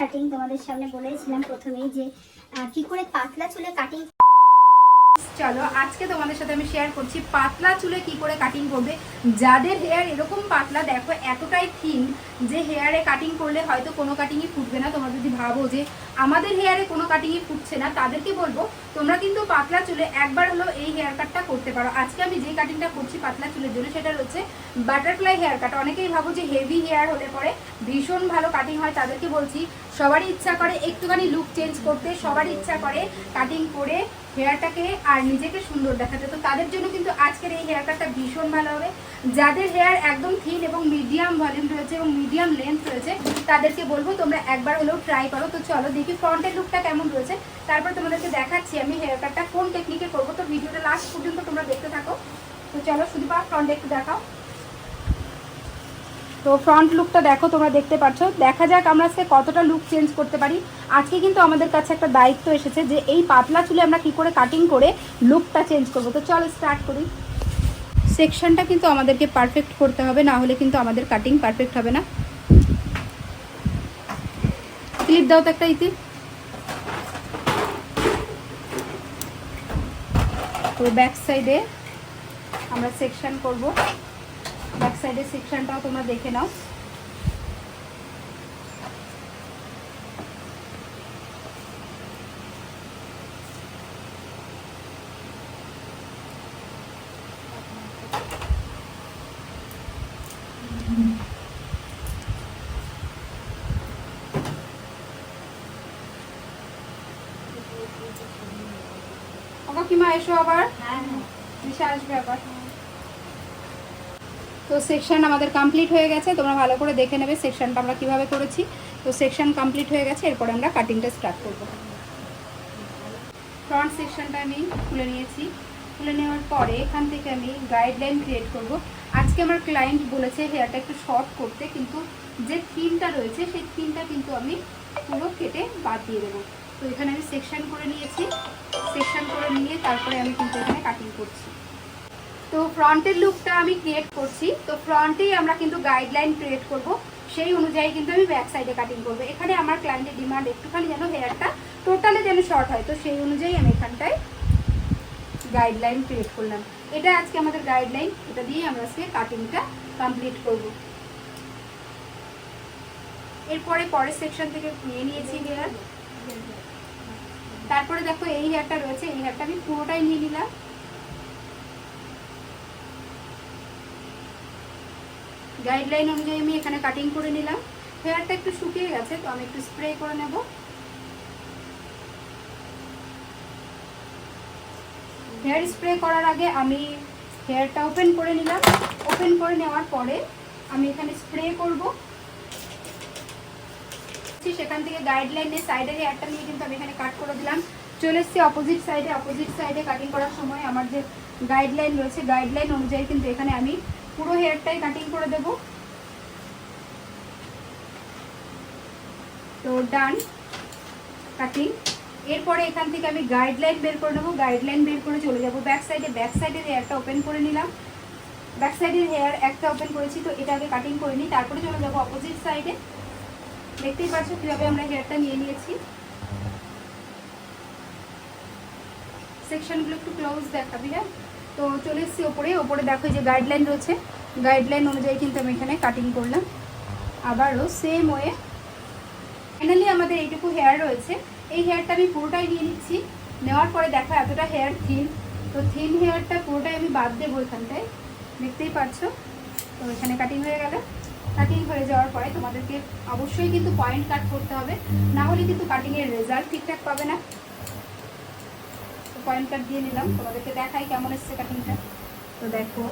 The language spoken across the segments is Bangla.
কাটিং তোমাদের সামনে বলেছিলাম প্রথমেই যে কি করে পাতলা চুলে কাটিং চলো, আজকে তোমাদের সাথে আমি শেয়ার করছি পাতলা চুলে কি করে কাটিং করবে। যাদের হেয়ার এরকম পাতলা, দেখো এতটাই থিন যে হেয়ারে কাটিং করলে হয়তো কোনো কাটিংই ফুটবে না। তোমরা যদি ভাবো যে আমাদের হেয়ারে কোনো কাটিংই ফুটছে না, তাদেরকে বলব, তোমরা কিন্তু পাতলা চুলে একবার হলো এই হেয়ার কাটটা করতে পারো। আজকে আমি যে কাটিংটা করছি পাতলা চুলের জন্য, সেটা হচ্ছে বাটারফ্লাই হেয়ার কাট অনেকেই ভাবো যে হেভি হেয়ার হলে পরে ভীষণ ভালো কাটিং হয়, তাদেরকে বলছি, সবারই ইচ্ছা করে একটুখানি লুক চেঞ্জ করতে সবারই ইচ্ছা করে কাটিং করে হেয়ারটাকে আর নিজেকে সুন্দর দেখাতে। তো তাদের জন্য কিন্তু আজকের এই হেয়ার কাটটা ভীষণ ভালো হবে। যাদের হেয়ার একদম থিন এবং মিডিয়াম ভলিউম রয়েছে এবং মিডিয়াম লেন্থ রয়েছে, তাদেরকে বলব তোমরা একবার হলেও ট্রাই করো। তো চলো দেখি ফ্রন্টের লুকটা কেমন রয়েছে। তারপর তোমাদেরকে দেখাচ্ছি আমি হেয়ার কাটটা কোন টেকনিকে করব। তো ভিডিওটা লাস্ট পর্যন্ত তোমরা দেখতে থাকো। তো চলো শুধু পা ফ্রন্টে একটু দেখাও। তো ফ্রন্ট লুকটা দেখো, তোমরা দেখতে পাচ্ছ। দেখা যাক আমরা আজকে কতটা লুক চেঞ্জ করতে পারি। আজকে কিন্তু আমাদের কাছে একটা দায়িত্ব এসেছে যে এই পাতলা চুলে আমরা কি করে কাটিং করে লুকটা চেঞ্জ করব। তো চলো স্টার্ট করি। সেকশনটা কিন্তু আমাদেরকে পারফেক্ট করতে হবে, না হলে কিন্তু আমাদের কাটিং পারফেক্ট হবে না। ক্লিপ দাও তো একটা, ইতি। তো ব্যাক সাইডে আমরা সেকশন করব। সাইডের সেকশনটাও তোমরা দেখে নাও। ওকা কিমা এসো আবার। দিশা আসবে আবার। তো সেকশন আমাদের কমপ্লিট হয়ে গেছে, তোমরা ভালো করে দেখে নেবে সেকশনটা আমরা কীভাবে করেছি। তো সেকশন কমপ্লিট হয়ে গেছে, এরপরে আমরা কাটিংটা স্টার্ট করব। ফ্রন্ট সেকশনটা আমি খুলে নিয়েছি। খুলে নেওয়ার পরে এখান থেকে আমি গাইডলাইন ক্রিয়েট করব। আজকে আমার ক্লায়েন্ট বলেছে হেয়ারটা একটু শর্ট করতে, কিন্তু যে থিমটা রয়েছে, সেই থিমটা কিন্তু আমি পুরো কেটে বাদ দিয়ে দেবো। তো এখানে আমি সেকশন করে নিয়েছি। সেকশন করে নিয়ে তারপরে আমি কিন্তু এখানে কাটিং করছি। তো ফ্রন্টের লুকটা আমি ক্রিয়েট করছি। তো ফ্রন্টেই আমরা কিন্তু গাইডলাইন ক্রিয়েট করব। সেই অনুযায়ী কিন্তু আমি ব্যাক সাইডে কাটিং করব। এখানে আমার ক্লায়েন্টের ডিমান্ড একটুখানি যেন হেয়ারটা টোটালি যেন শর্ট হয়। তো সেই অনুযায়ী আমি এখানটায় গাইডলাইন ক্রিয়েট করলাম। এটা আজকে আমাদের গাইডলাইন এটা দিয়ে আমরা আজকে কাটিংটা কমপ্লিট করব। এরপরে পরের সেকশন থেকে নিয়ে নিয়েছি হেয়ার তারপরে দেখো এই হেয়ারটা রয়েছে। এই হেয়ারটা আমি পুরোটাই নিয়ে নিলাম। গাইডলাইন অনুযায়ী আমি এখানে কাটিং করে নিলাম। হেয়ারটা একটু শুকিয়ে গেছে, তো আমি একটু স্প্রে করে নেব। হেয়ার স্প্রে করার আগে আমি হেয়ারটা ওপেন করে নিলাম। ওপেন করে নেওয়ার পরে আমি এখানে স্প্রে করব। সেখান থেকে গাইডলাইনের সাইডে হেয়ারটা নিয়ে কিন্তু আমি এখানে কাট করে দিলাম। চলে এসেছি অপোজিট সাইডে অপোজিট সাইডে কাটিং করার সময় আমার যে গাইডলাইন রয়েছে গাইডলাইন অনুযায়ী কিন্তু এখানে আমি পুরো হেয়ারটাই কাটিং করে দেব। তো ডান কাটিং এরপরে এখান থেকে আমি গাইডলাইন বের করে নেব গাইডলাইন বের করে চলে যাব ব্যাক সাইডে ব্যাক সাইডের হেয়ারটা ওপেন করে নিলাম। ব্যাক সাইডের হেয়ার একটা ওপেন করেছি, তো এটা আগে কাটিং করে নিই। তারপরে চলে যাব অপোজিট সাইডে দেখতেই পাচ্ছ কীভাবে আমরা হেয়ারটা নিয়ে নিয়েছি। সেকশনগুলো একটু ক্লোজ দেখাবি হ্যাঁ? তো চলে এসেছি ওপরে ওপরে দেখো যে গাইডলাইন রয়েছে। গাইডলাইন অনুযায়ী কিন্তু আমি এখানে কাটিং করলাম। আবারও সেম ওয়ে ফাইনালি আমাদের এইটুকু হেয়ার রয়েছে। এই হেয়ারটা আমি পুরোটাই নিয়ে নিচ্ছি। নেওয়ার পরে দেখো এতটা হেয়ার থিন তো থিন হেয়ারটা পুরোটাই আমি বাদ দেবো এখানটায়। দেখতেই পাচ্ছ? তো এখানে কাটিং হয়ে গেল। কাটিং হয়ে যাওয়ার পরে তোমাদেরকে অবশ্যই কিন্তু পয়েন্ট কাট করতে হবে। না হলে কিন্তু কাটিংয়ের রেজাল্ট ঠিকঠাক পাবে না। পয়েন্ট কাট দিয়ে নিলাম। তোমাদেরকে দেখাই কেমন এসছে কাটিংটা তো দেখো।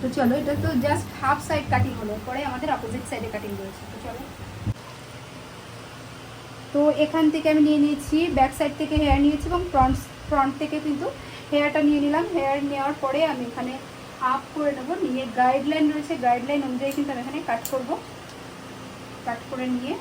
তো চলো, এটা তো জাস্ট হাফ সাইড কাটিং হলো। পরে আমাদের অপোজিট সাইডে কাটিং রয়েছে। তো চলো। তো এখান থেকে আমি নিয়ে নিয়েছি ব্যাক সাইড থেকে হেয়ার নিয়েছি এবং ফ্রন্ট ফ্রন্ট থেকে কিন্তু হেয়ারটা নিয়ে নিলাম। হেয়ার নেওয়ার পরে আমি এখানে আপ করে নেব। নিয়ে গাইডলাইন রয়েছে। গাইডলাইন অনুযায়ী কিন্তু আমি এখানে কাট করব। কাট করে নিয়ে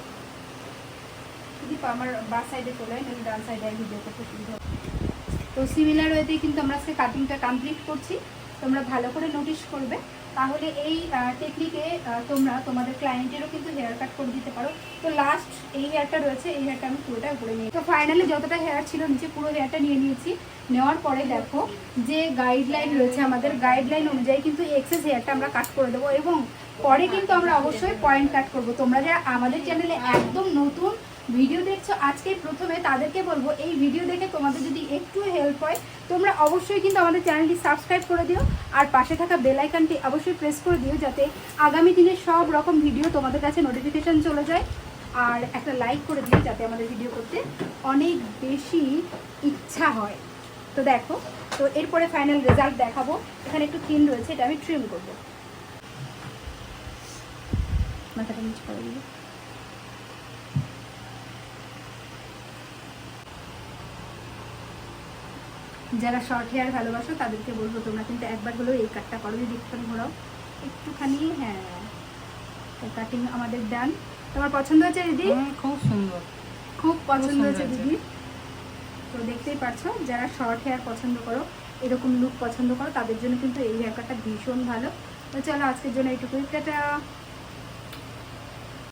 তো সিমিলার ওয়েতেই কিন্তু আমরা আজকে কাটিংটা কমপ্লিট করছি। তোমরা ভালো করে নোটিশ করবে। তাহলে এই টেকনিকে তোমরা তোমাদের ক্লায়েন্টেরও কিন্তু হেয়ার কাট করে দিতে পারো। তো লাস্ট এই হেয়ারটা রয়েছে, এই হেয়ারটা আমি পুরোটা উপরে নিয়ে তো ফাইনালি যতটা হেয়ার ছিল নিচে পুরো হেয়ারটা নিয়ে নিয়েছি। নেওয়ার পরে দেখো যে গাইডলাইন রয়েছে আমাদের। গাইডলাইন অনুযায়ী কিন্তু এক্সেস হেয়ারটা আমরা কাট করে দেবো এবং পরে কিন্তু আমরা অবশ্যই পয়েন্ট কাট করব। তোমরা যারা আমাদের চ্যানেলে একদম নতুন ভিডিও দেখছ, আজকে প্রথমে তাদেরকে বলব, এই ভিডিও দেখে তোমাদের যদি একটু হেল্প হয়, তোমরা অবশ্যই কিন্তু আমাদের চ্যানেলটি সাবস্ক্রাইব করে দিও, আর পাশে থাকা বেল আইকনটি অবশ্যই প্রেস করে দিও, যাতে আগামী দিনে সব রকম ভিডিও তোমাদের কাছে নোটিফিকেশন চলে যায়। আর একটা লাইক করে দিও, যাতে আমাদের ভিডিও করতে অনেক বেশি ইচ্ছা হয়। তো দেখো, তো এরপরে ফাইনাল রেজাল্ট দেখাবো। এখানে একটু থিন রয়েছে, এটা আমি ট্রিম করব। মাথাটা নিচে করে দিবো যারা শর্ট হেয়ার ভালোবাসো তাদেরকে বলব তোমরা কিন্তু একবার হলেও এই কাটটা করো যদি একটুখানি ঘোরাও। একটুখানি হ্যাঁ কাটিং আমাদের ডান তোমার পছন্দ হয়েছে দিদি? খুব সুন্দর। খুব পছন্দ হয়েছে। দিদি। তো দেখতেই পারছ যারা শর্ট হেয়ার পছন্দ করো এরকম লুক পছন্দ করো তাদের জন্য কিন্তু এই হেয়ার কাটটা ভীষণ ভালো। তো চলো আজকের জন্য এইটুকুই। টাটা!